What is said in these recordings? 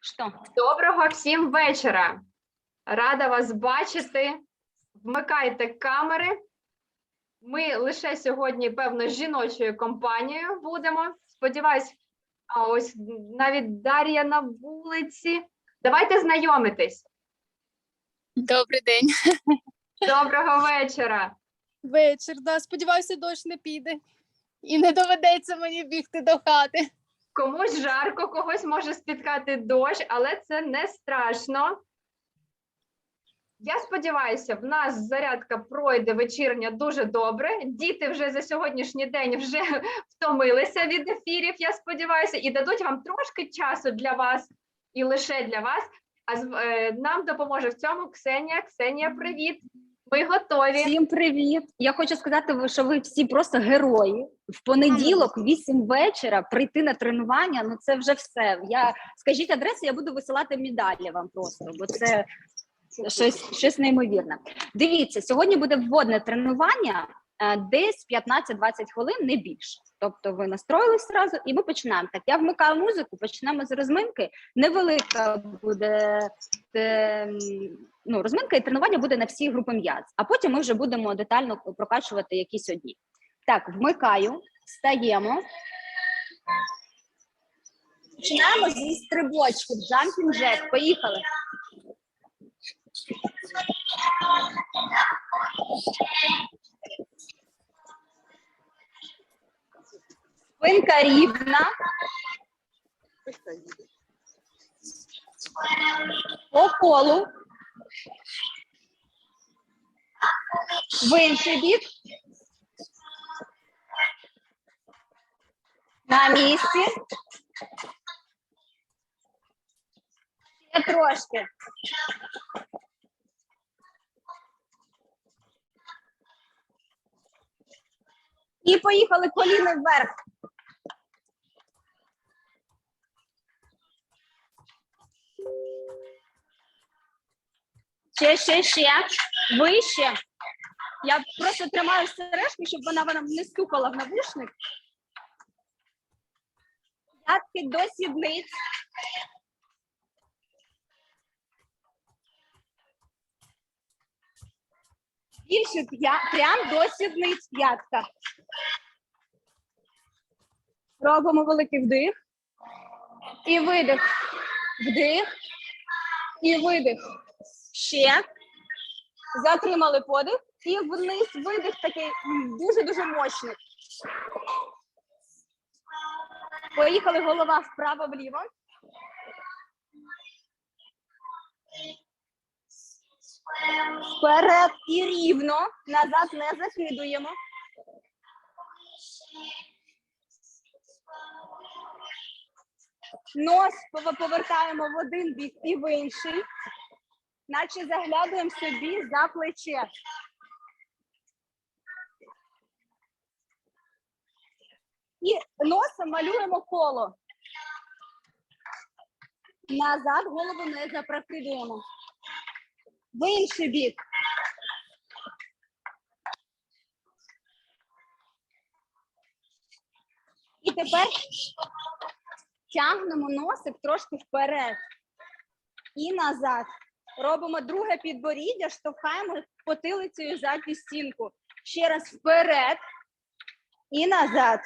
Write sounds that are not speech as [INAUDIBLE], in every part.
Что? Доброго всім вечора. Рада вас бачити. Вмикайте камери. Ми лише сьогодні, певно, жіночою компанією будемо. Сподіваюсь, а ось навіть Дар'я на вулиці. Давайте знайомитись. Добрий день. Доброго вечора. Вечір, да. Сподіваюся, дощ не піде. І не доведеться мені бігти до хати. Комусь жарко, когось може спіткати дощ, але це не страшно. Я сподіваюся, в нас зарядка пройде вечірня дуже добре. Діти вже за сьогоднішній день вже [LAUGHS] втомилися від ефірів, я сподіваюся, і дадуть вам трошки часу для вас і лише для вас. А е, нам допоможе в цьому Ксенія. Ксенія, привіт! Ми готові. Всім привіт! Я хочу сказати, що ви всі просто герої. В понеділок, вісім вечора, прийти на тренування. Ну це вже все. Я скажіть адресу, я буду висилати медалі вам просто, бо це щось, щось неймовірне. Дивіться, сьогодні буде вводне тренування. Е, Десь 15-20 хвилин, не більше. Тобто ви настроїлись одразу, і ми починаємо. Так, я вмикаю музику, почнемо з розминки. Невелика буде е, ну, розминка і тренування буде на всі групи м'яз, а потім ми вже будемо детально прокачувати якісь одні. Так, вмикаю, встаємо. Починаємо зі стрибочків, jumping jack. Поїхали. Спинка рівна. По колу. В інший бік. На місці. Ще трошки. І поїхали коліни вверх. Ще, ще, ще. Вище. Я просто тримаю сережку, щоб вона вона не стукала в навушник. П'ятки до сідниць. Більше прям до сідниць п'ятка. Робимо великий вдих. І видих. Вдих. І видих. Ще. Затримали подих. І вниз видих такий дуже-дуже мощний. Поїхали голова вправо-вліво. Вперед і рівно. Назад не закидуємо. Нос повертаємо в один бік і в інший, наче заглядуємо собі за плече. І носом малюємо коло. Назад голову не запрокидуємо. В інший бік. І тепер тягнемо носик трошки вперед і назад. Робимо друге підборіддя, штовхаємо потилицею задню стінку. Ще раз вперед і назад.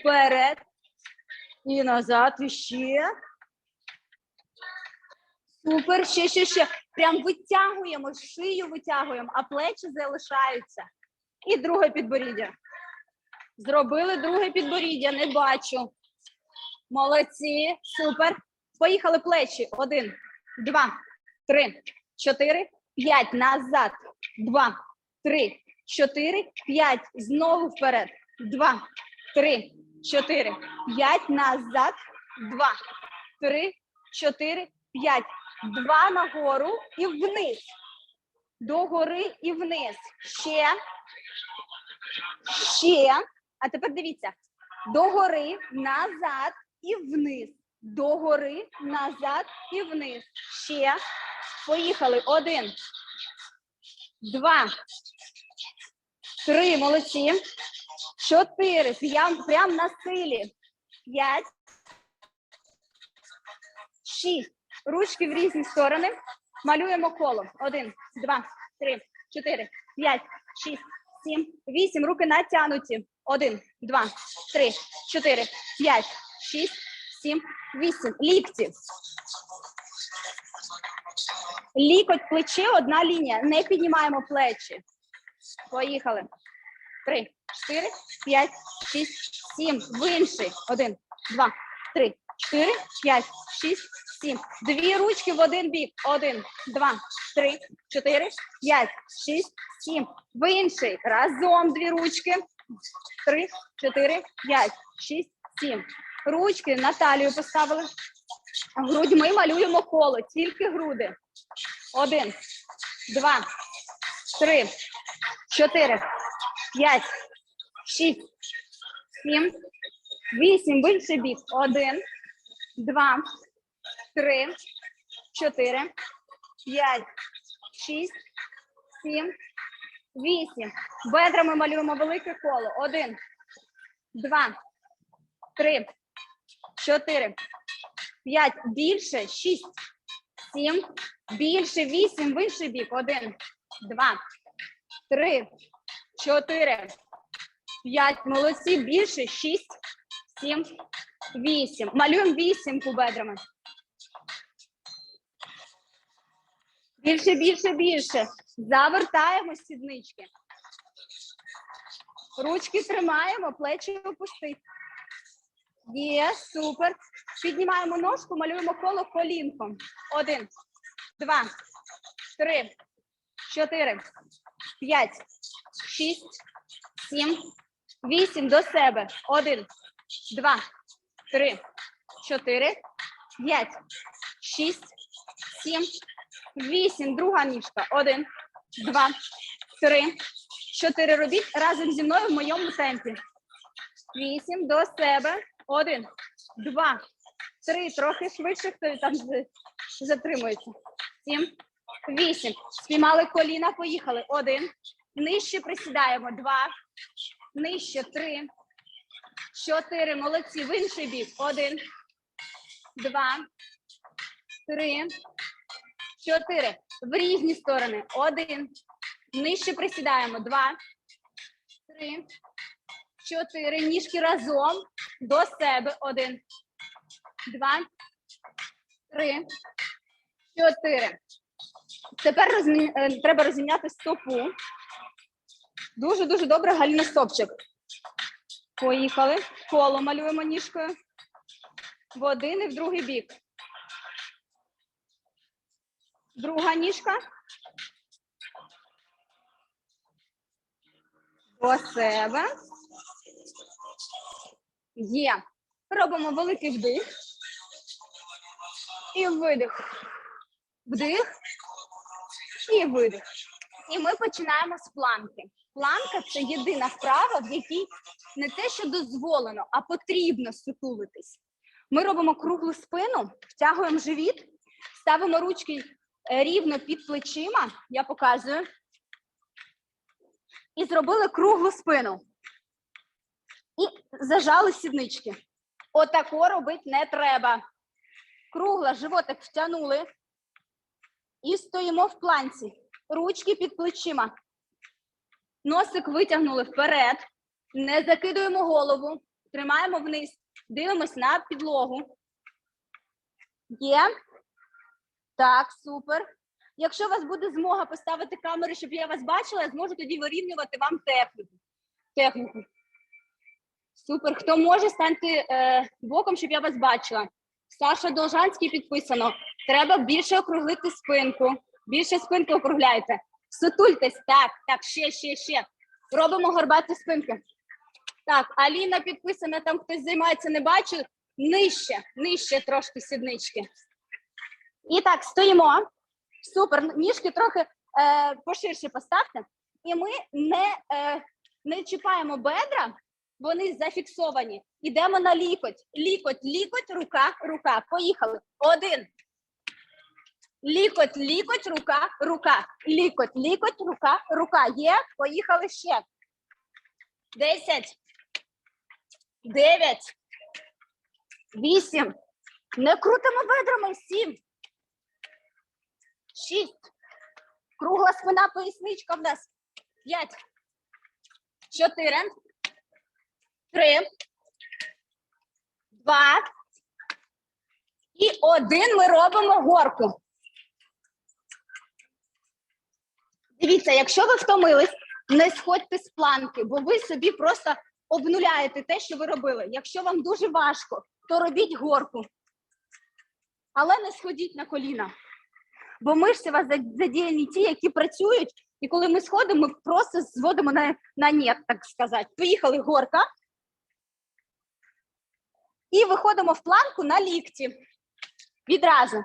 Вперед і назад. І ще. Супер, ще, ще, ще. Прям витягуємо, шию витягуємо, а плечі залишаються. І друге підборіддя. Зробили друге підборіддя, не бачу. Молодці, супер. Поїхали плечі. Один, два, три, чотири, п'ять. Назад. Два, три, чотири, п'ять. Знову вперед. Два, три, чотири, п'ять. Назад. Два, три, чотири, п'ять. Два нагору і вниз. Догори і вниз. Ще. Ще. А тепер дивіться. Догори, назад і вниз. Догори, назад і вниз. Ще. Поїхали. Один. Два. Три. Молодці. Чотири. Прям, прям на силі. П'ять. Шість. Ручки в різні сторони. Малюємо коло. Один, два, три, чотири, п'ять, шість, сім, вісім. Руки натягнуті. Один, два, три, чотири, п'ять, шість, сім, вісім. Лікті. Лікоть, плече, одна лінія. Не піднімаємо плечі. Поїхали. Три, чотири, п'ять, шість, сім. В інший. Один, два, три, чотири, п'ять, шість, сім. Дві ручки в один бік. Один, два, три, чотири, п'ять, шість, сім. В інший. Разом дві ручки. Три, чотири, п'ять, шість, сім. Ручки на талію поставили. Грудьми малюємо коло, тільки груди. Один, два, три, чотири, п'ять, шість, сім, вісім. Інший бік. Один, два, три, чотири, п'ять, шість, сім, вісім. Бедрами малюємо велике коло. Один, два, три, чотири, п'ять. Більше, шість, сім, більше, вісім. В бік. Один, два, три, чотири, п'ять. Молодці. Більше, шість, сім, вісім. Малюємо вісімку бедрами. Більше, більше, більше. Завертаємо сіднички. Ручки тримаємо, плечі опусти. Є, супер. Піднімаємо ножку, малюємо коло колінком. Один, два, три, чотири, п'ять, шість, сім, вісім. До себе. Один, два, три, чотири, п'ять, шість, сім, вісім. Друга ніжка. Один, два, три, чотири. Робіть разом зі мною в моєму темпі. Вісім. До себе. Один, два, три. Трохи швидше, хто там затримується. Сім, вісім. Спіймали коліна, поїхали. Один. Нижче присідаємо. Два. Нижче. Три. Чотири. Молодці. В інший бік. Один. Два. Три. Чотири. В різні сторони. Один. Нижче присідаємо. Два. Три. Чотири. Ніжки разом. До себе. Один. Два. Три. Чотири. Тепер розмі... е, треба розміняти стопу. Дуже дуже добре, Галіна Стопчик. Поїхали. Коло малюємо ніжкою. В один і в другий бік. Друга ніжка. До себе. Є. Робимо великий вдих. І видих. Вдих. І видих. І ми починаємо з планки. Планка це єдина вправа, в якій не те, що дозволено, а потрібно сутулитись. Ми робимо круглу спину, втягуємо живіт, ставимо ручки е, рівно під плечима. Я показую. І зробили круглу спину. І зажали сіднички. Отако робити не треба. Кругла, животик втягнули. І стоїмо в планці. Ручки під плечима. Носик витягнули вперед. Не закидуємо голову. Тримаємо вниз. Дивимось на підлогу. Є. Так, супер. Якщо у вас буде змога поставити камеру, щоб я вас бачила, я зможу тоді вирівнювати вам техніку. техніку. Супер. Хто може, станьте е, боком, щоб я вас бачила. Саша Должанський підписано. Треба більше округлити спинку. Більше спинки округляйте. Сутультесь. Так, так, ще, ще, ще. Робимо горбаті спинки. Так, Аліна підписана, там хтось займається, не бачу. Нижче, нижче трошки сіднички. І так, стоїмо. Супер. Ніжки трохи е, поширше поставте. І ми не, е, не чіпаємо бедра, вони зафіксовані. Ідемо на лікоть. Лікоть, лікоть, рука, рука. Поїхали. Один. Лікоть, лікоть, рука, рука. Лікоть, лікоть, рука, рука. Є. Поїхали ще. Десять. Дев'ять. Вісім. Не крутимо бедрами. Сім. шість. Кругла спина, поясничка в нас. П'ять. Чотири. Три. Два. І один ми робимо горку. Дивіться, якщо ви втомились, не сходьте з планки, бо ви собі просто обнуляєте те, що ви робили. Якщо вам дуже важко, то робіть горку. Але не сходіть на коліна. Бо мишці у вас задіяні ті, які працюють, і коли ми сходимо, ми просто зводимо на, на нет, так сказати. Поїхали горка. І виходимо в планку на лікті. Відразу.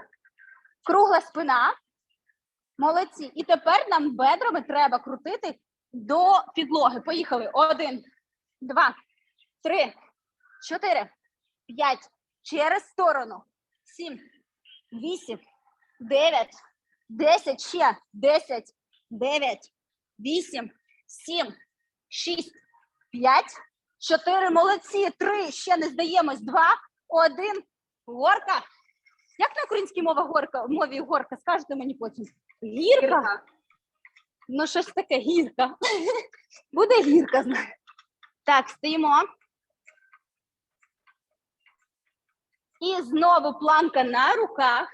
Кругла спина. Молодці. І тепер нам бедрами треба крутити до підлоги. Поїхали. Один, два, три, чотири, п'ять. Через сторону. Сім, вісім, дев'ять, десять. Ще. Десять, дев'ять, вісім, сім, шість, п'ять, чотири. Молодці. Три. Ще не здаємось. Два, один. Горка. Як на українській мові горка, мові горка? Скажете мені потім. Гірка? Ну, щось таке гірка. [LAUGHS] Буде гірка. Так, стоїмо. І знову планка на руках.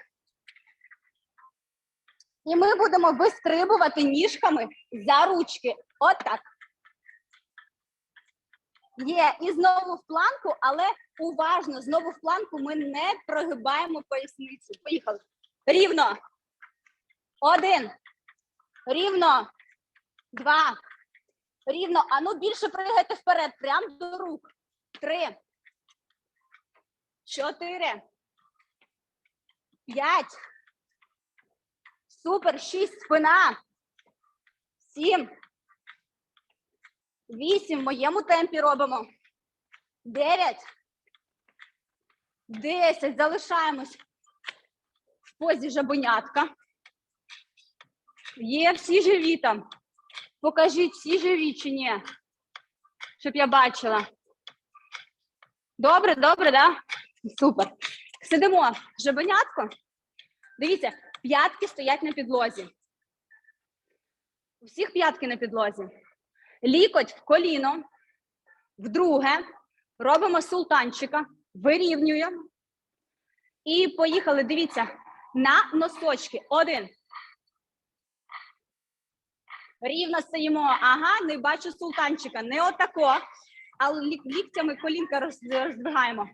І ми будемо вистрибувати ніжками за ручки. Отак. Є, і знову в планку, але уважно, знову в планку ми не прогибаємо поясницю. Поїхали. Рівно. Один. Рівно. Два. Рівно. А ну більше пригайте вперед. Прям до рук. Три. Чотири. П'ять. Супер. Шість. Спина. Сім. Вісім. В моєму темпі робимо. Дев'ять. Десять. Залишаємось в позі жабенятка. Є всі живі там. Покажіть, всі живі чи ні? Щоб я бачила. Добре, добре, да? Супер. Сидимо. Жабенятко. Дивіться, п'ятки стоять на підлозі. У всіх п'ятки на підлозі. Лікоть в коліно. Вдруге. Робимо султанчика. Вирівнюємо. І поїхали. Дивіться. На носочки. Один. Рівно стоїмо. Ага, не бачу султанчика. Не отако. Лік- ліктями колінка роздвигаємо.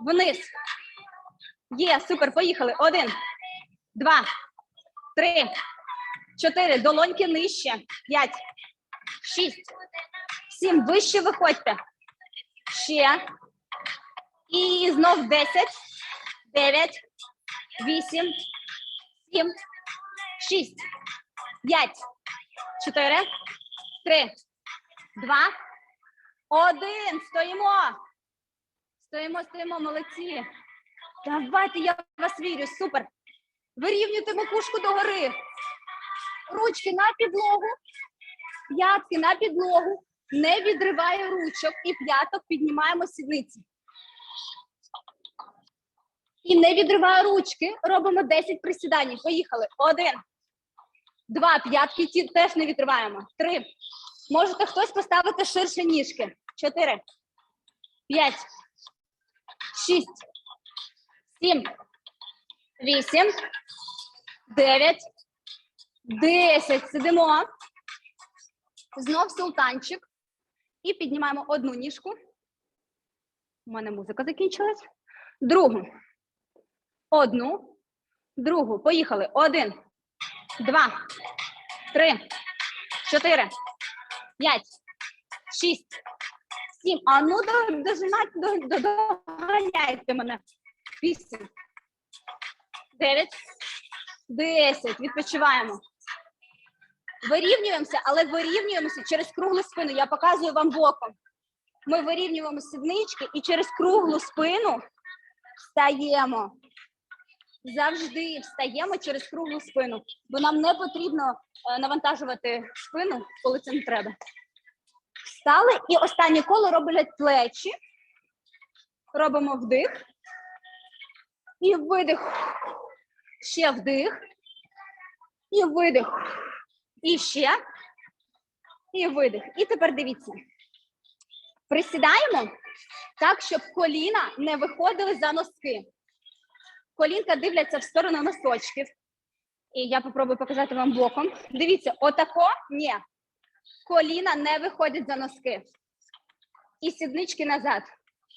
Вниз. Є, супер, поїхали. Один, два, три, чотири. Долоньки нижче. П'ять, шість, сім. Вище виходьте. Ще. І знов десять, дев'ять, вісім, сім, шість, п'ять, чотири, три, два, один. Стоїмо. Стоїмо, стоїмо, молодці. Давайте, я вас вірю. Супер. Вирівнюйте макушку догори. Ручки на підлогу. П'ятки на підлогу. Не відриває ручок і п'яток піднімаємо сідниці. І не відриває ручки. Робимо 10 присідань. Поїхали. Один. Два. П'ятки ті- теж не відриваємо. Три. Можете хтось поставити ширше ніжки. Чотири. П'ять. Шість. Сім. Вісім. Дев'ять. Десять. Сидимо. Знов султанчик. І піднімаємо одну ніжку. У мене музика закінчилась. Другу. Одну. Другу. Поїхали. Один. Два. Три. Чотири. П'ять. Шість. Сім. А ну до- до- до- доганяйте мене. Вісім. Дев'ять. Десять. Відпочиваємо. Вирівнюємося, але вирівнюємося через круглу спину. Я показую вам боком. Ми вирівнюємо сіднички і через круглу спину встаємо. Завжди встаємо через круглу спину, бо нам не потрібно е, навантажувати спину, коли це не треба. Встали і останнє коло роблять плечі. Робимо вдих. І видих. Ще вдих. І видих. І ще. І видих. І тепер дивіться. Присідаємо так, щоб коліна не виходили за носки. Колінка дивляться в сторону носочків. І я попробую показати вам боком. Дивіться, отако ні. Коліна не виходять за носки. І сіднички назад.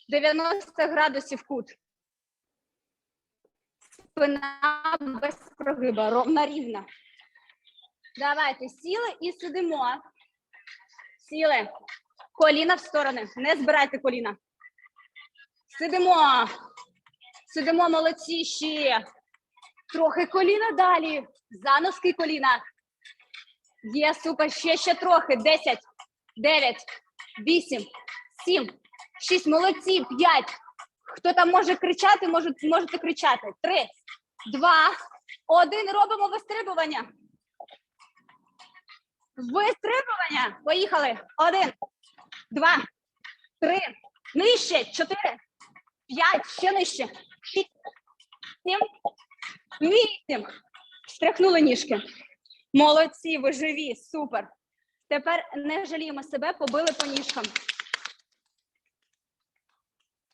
90 градусів кут. Спина без прогиба, ровна рівна. Давайте сіли і сидимо. Сіли. Коліна в сторони. Не збирайте коліна. Сидимо. Сидимо молодці ще. Трохи коліна далі. За носки коліна. Є, супер. Ще, ще трохи. 10, 9, 8, 7, 6. Молодці. 5. Хто там може кричати, може, можете кричати. 3, 2, 1. Робимо вистрибування. Вистрибування. Поїхали. Один, два, три, нижче, чотири, п'ять, ще нижче. Шість, сім, вісім. Стряхнули ніжки. Молодці, ви живі, супер. Тепер не жаліємо себе, побили по ніжкам.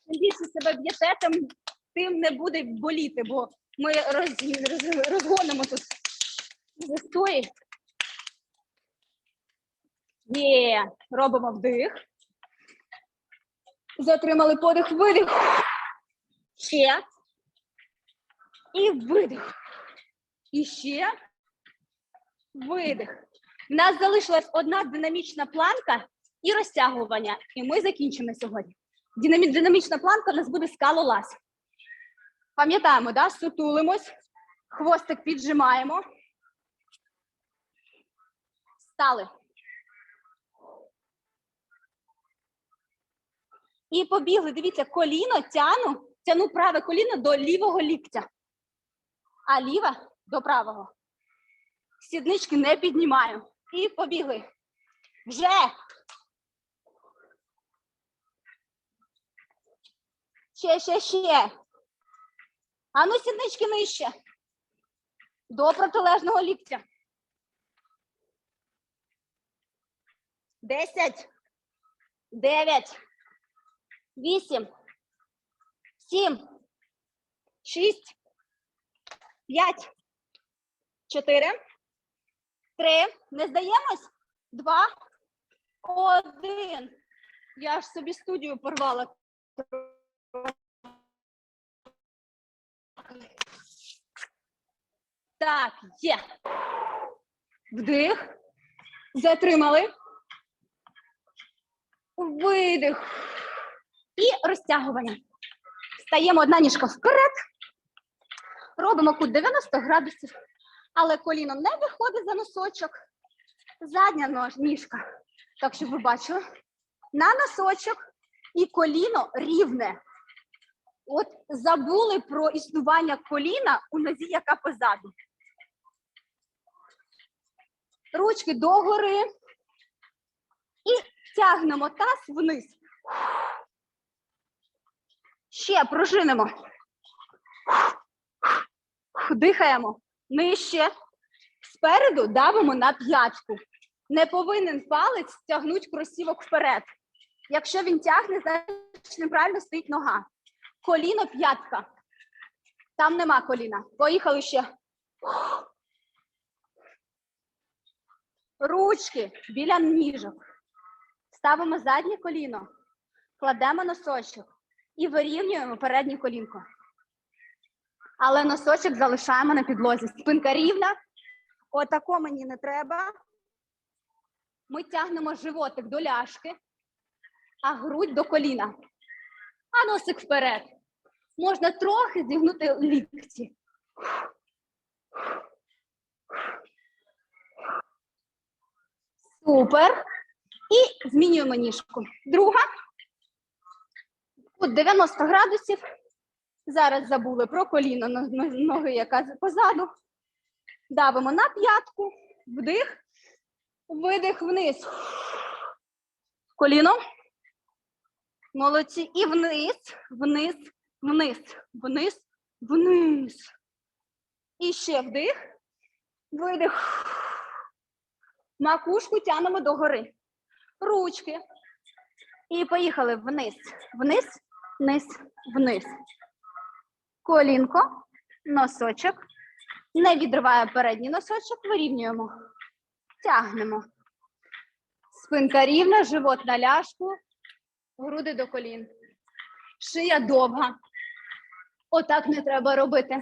Чим більше себе б'єте, тим, тим не буде боліти, бо ми роз, роз, розгонимо тут застої. Є, робимо вдих. Затримали подих, видих. Ще. І видих. І ще. Видих. У нас залишилась одна динамічна планка і розтягування. І ми закінчимо сьогодні. Динамі- Динамічна планка у нас буде скалолаз. Пам'ятаємо, да? сутулимось, хвостик піджимаємо. Стали. І побігли. Дивіться, коліно тяну, тяну праве коліно до лівого ліктя, а ліве до правого. Сіднички не піднімаю. І побігли. Вже. Ще, ще, ще. А ну сіднички нижче. До протилежного ліктя. Десять. Дев'ять. Вісім. Сім. Шість. П'ять. Чотири. Три. Не здаємось? Два. Один. Я ж собі студію порвала. Так, є. Вдих. Затримали. Видих. І розтягування. Стаємо одна ніжка вперед. Робимо кут 90 градусів, але коліно не виходить за носочок. Задня ніжка. Так, щоб ви бачили. На носочок і коліно рівне. От забули про існування коліна у нозі, яка позаду. Ручки догори. І тягнемо таз вниз. Ще пружинимо. Дихаємо. Нижче. Спереду давимо на п'ятку. Не повинен палець тягнути кросівок вперед. Якщо він тягне, значить неправильно стоїть нога. Коліно п'ятка. Там нема коліна. Поїхали ще. Ручки біля ніжок. Ставимо заднє коліно, кладемо носочок і вирівнюємо переднє колінко. Але носочок залишаємо на підлозі. Спинка рівна. Отако мені не треба. Ми тягнемо животик до ляшки, а грудь до коліна. А носик вперед. Можна трохи зігнути лікті. Супер. І змінюємо ніжку. Друга. Тут 90 градусів. Зараз забули про коліно но- но- ноги, яка позаду. Давимо на п'ятку. Вдих. Видих вниз. Коліно. Молодці. І вниз, вниз, вниз, вниз, вниз. І ще вдих. Видих. Макушку тянемо догори. Ручки. І поїхали вниз. Вниз, вниз, вниз. Колінко, носочок. Не відриває передній носочок, вирівнюємо. Тягнемо. Спинка рівна, живот на ляшку, груди до колін. Шия довга. Отак не треба робити.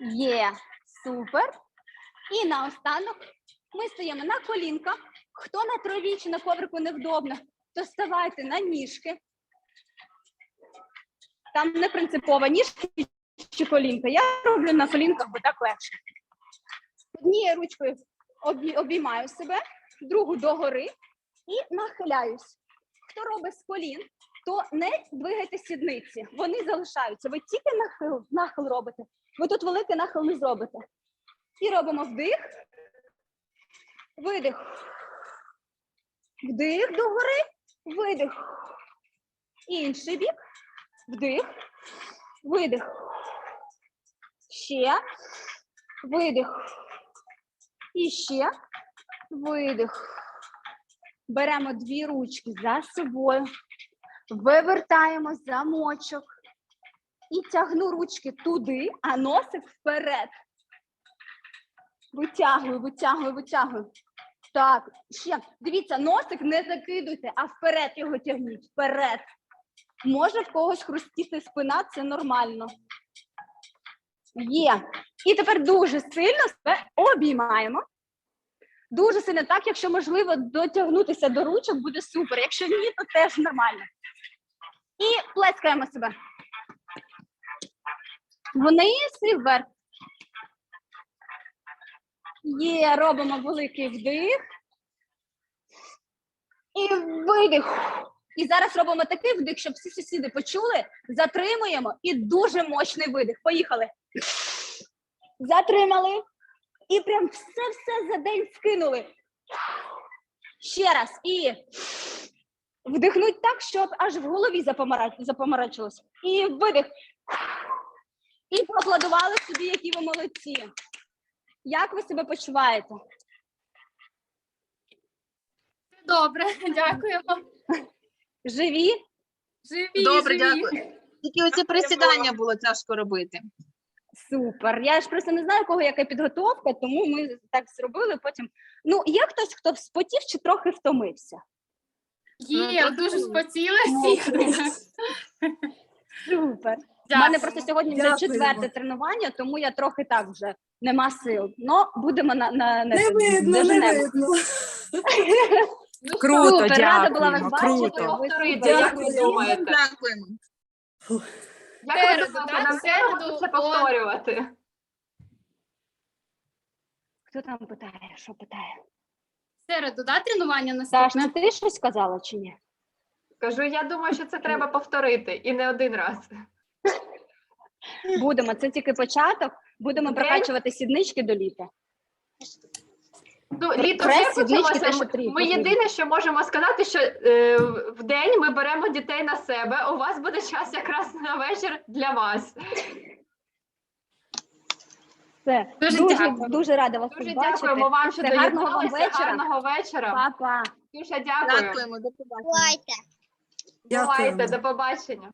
Є, супер. І наостанок ми стоїмо на колінках. Хто на траві чи на коврику невдобно, то ставайте на ніжки. Там не принципово ніжки чи колінка. Я роблю на колінках, бо так легше. Однією ручкою обіймаю себе, другу догори і нахиляюсь. Хто робить з колін, то не двигайте сідниці, вони залишаються. Ви тільки нахил, нахил робите. Ви тут великий нахил не зробите. І робимо вдих, видих. Вдих догори, видих. Інший бік. Вдих, видих. Ще. Видих. І ще. Видих. Беремо дві ручки за собою. Вивертаємо замочок. І тягну ручки туди, а носик вперед. Витягую, витягую, витягую. Так, ще. Дивіться, носик не закидуйте, а вперед його тягніть. Вперед. Може в когось хрустіти спина, це нормально. Є. І тепер дуже сильно себе обіймаємо. Дуже сильно так, якщо можливо дотягнутися до ручок, буде супер. Якщо ні, то теж нормально. І плескаємо себе. Вниз і вверх. Є, робимо великий вдих. І видих. І зараз робимо такий вдих, щоб всі сусіди почули. Затримуємо і дуже мощний видих. Поїхали. Затримали. І прям все-все за день скинули. Ще раз. І вдихнуть так, щоб аж в голові запомара- запомарачилось. І видих. І поаплодували собі, які ви молодці. Як ви себе почуваєте? Добре, [LAUGHS] дякуємо. Живі? Живі, Добре, живі. дякую. Тільки оце присідання було тяжко робити. Супер. Я ж просто не знаю, у кого яка підготовка, тому ми так зробили. Потім. Ну, є хтось, хто спотів чи трохи втомився. Є, Ну, дуже так. спотіли Ну, всіх. Супер. У мене просто сьогодні вже Дякуємо. четверте тренування, тому я трохи так вже нема сил. Ну, будемо на, на, на Не видно, не доженемо. видно. [LAUGHS] Ну, Круто, Супер, рада була вас дякуємо, бачити. круто. Ви Повторити. Дякую. думаєте? Дякуємо. Як Середу, думаєте, нам треба середу, це о. повторювати? Хто там питає? Що питає? В Середу, да, тренування Саш, наступне? це ти щось сказала чи ні? Кажу, я думаю, що це треба повторити і не один раз. Будемо. Це тільки початок. Будемо День. прокачувати сіднички до літа. Ну, літо Прес, Ми- єдине, що можемо сказати, що е, в день ми беремо дітей на себе. У вас буде час якраз на вечір для вас. Все. Дуже дуже, дякую. дуже рада вас Дуже тут бачити. дякуємо вам, що Все, гарного вам доєдналися. вечора. Гарного вечора. Па-па. Дуже дякую. Дякуємо, до побачення. Бувайте, Дякуємо. до побачення.